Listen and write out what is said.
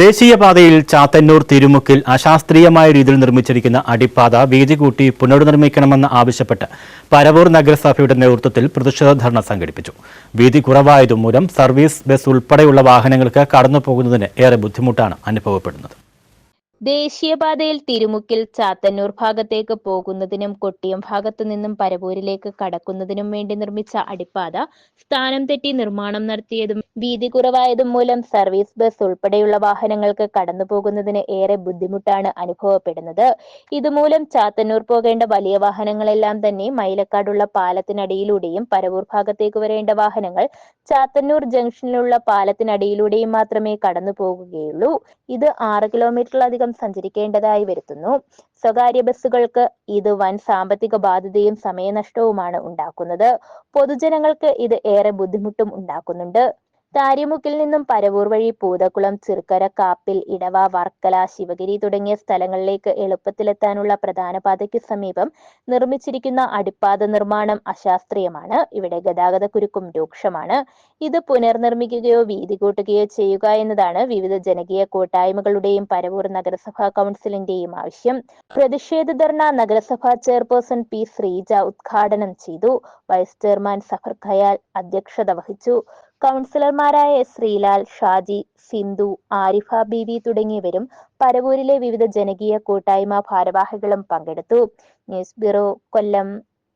ദേശീയപാതയിൽ ചാത്തന്നൂർ തിരുമുക്കിൽ അശാസ്ത്രീയമായ രീതിയിൽ നിർമ്മിച്ചിരിക്കുന്ന അടിപ്പാത വീതി കൂട്ടി പുനർനിർമ്മിക്കണമെന്ന് ആവശ്യപ്പെട്ട് പരവൂർ നഗരസഭയുടെ നേതൃത്വത്തിൽ പ്രതിഷേധ ധർണ സംഘടിപ്പിച്ചു. വീതി കുറവായതുമൂലം സർവീസ് ബസ് ഉൾപ്പെടെയുള്ള വാഹനങ്ങൾക്ക് കടന്നു പോകുന്നതിന് ഏറെ ബുദ്ധിമുട്ടാണ് അനുഭവപ്പെടുന്നത്. ദേശീയപാതയിൽ തിരുമുക്കിൽ ചാത്തന്നൂർ ഭാഗത്തേക്ക് പോകുന്നതിനും കൊട്ടിയം ഭാഗത്തു നിന്നും പരവൂരിലേക്ക് കടക്കുന്നതിനും വേണ്ടി നിർമ്മിച്ച അടിപ്പാത സ്ഥാനം തെറ്റി നിർമ്മാണം നടത്തിയതും വീതി കുറവായതും മൂലം സർവീസ് ബസ് ഉൾപ്പെടെയുള്ള വാഹനങ്ങൾക്ക് കടന്നു പോകുന്നതിന് ഏറെ ബുദ്ധിമുട്ടാണ് അനുഭവപ്പെടുന്നത്. ഇതുമൂലം ചാത്തന്നൂർ പോകേണ്ട വലിയ വാഹനങ്ങളെല്ലാം തന്നെ മൈലക്കാടുള്ള പാലത്തിനടിയിലൂടെയും പരവൂർ ഭാഗത്തേക്ക് വരേണ്ട വാഹനങ്ങൾ ചാത്തന്നൂർ ജംഗ്ഷനിലുള്ള പാലത്തിനടിയിലൂടെയും മാത്രമേ കടന്നു പോകുകയുള്ളൂ. ഇത് ആറ് കിലോമീറ്ററിലധികം സഞ്ചരിക്കേണ്ടതായി വരുത്തുന്നു. സ്വകാര്യ ബസ്സുകൾക്ക് ഇത് വൻ സാമ്പത്തിക ബാധ്യതയും സമയനഷ്ടവുമാണ് ഉണ്ടാക്കുന്നത്. പൊതുജനങ്ങൾക്ക് ഇത് ഏറെ ബുദ്ധിമുട്ടും ഉണ്ടാക്കുന്നുണ്ട്. താരിമുക്കിൽ നിന്നും പരവൂർ വഴി പൂതക്കുളം ചിർക്കര കാപ്പിൽ ഇടവ വർക്കല ശിവഗിരി തുടങ്ങിയ സ്ഥലങ്ങളിലേക്ക് എളുപ്പത്തിലെത്താനുള്ള പ്രധാന പാതയ്ക്ക് സമീപം നിർമ്മിച്ചിരിക്കുന്ന അടിപ്പാത നിർമ്മാണം അശാസ്ത്രീയമാണ്. ഇവിടെ ഗതാഗത കുരുക്കും രൂക്ഷമാണ്. ഇത് പുനർനിർമ്മിക്കുകയോ വീതി കൂട്ടുകയോ ചെയ്യുക എന്നതാണ് വിവിധ ജനകീയ കൂട്ടായ്മകളുടെയും പരവൂർ നഗരസഭാ കൗൺസിലിന്റെയും ആവശ്യം. പ്രതിഷേധ ധർണ നഗരസഭാ ചെയർപേഴ്സൺ പി ശ്രീജ ഉദ്ഘാടനം ചെയ്തു. വൈസ് ചെയർമാൻ സഫർ ഖയാൽ അധ്യക്ഷത വഹിച്ചു. കൗൺസിലർമാരായ ശ്രീലാൽ ഷാജി സിന്ധു ആരിഫ ബീവി തുടങ്ങിയവരും പരവൂരിലെ വിവിധ ജനകീയ കൂട്ടായ്മ ഭാരവാഹികളും പങ്കെടുത്തു. News bureau Kollam.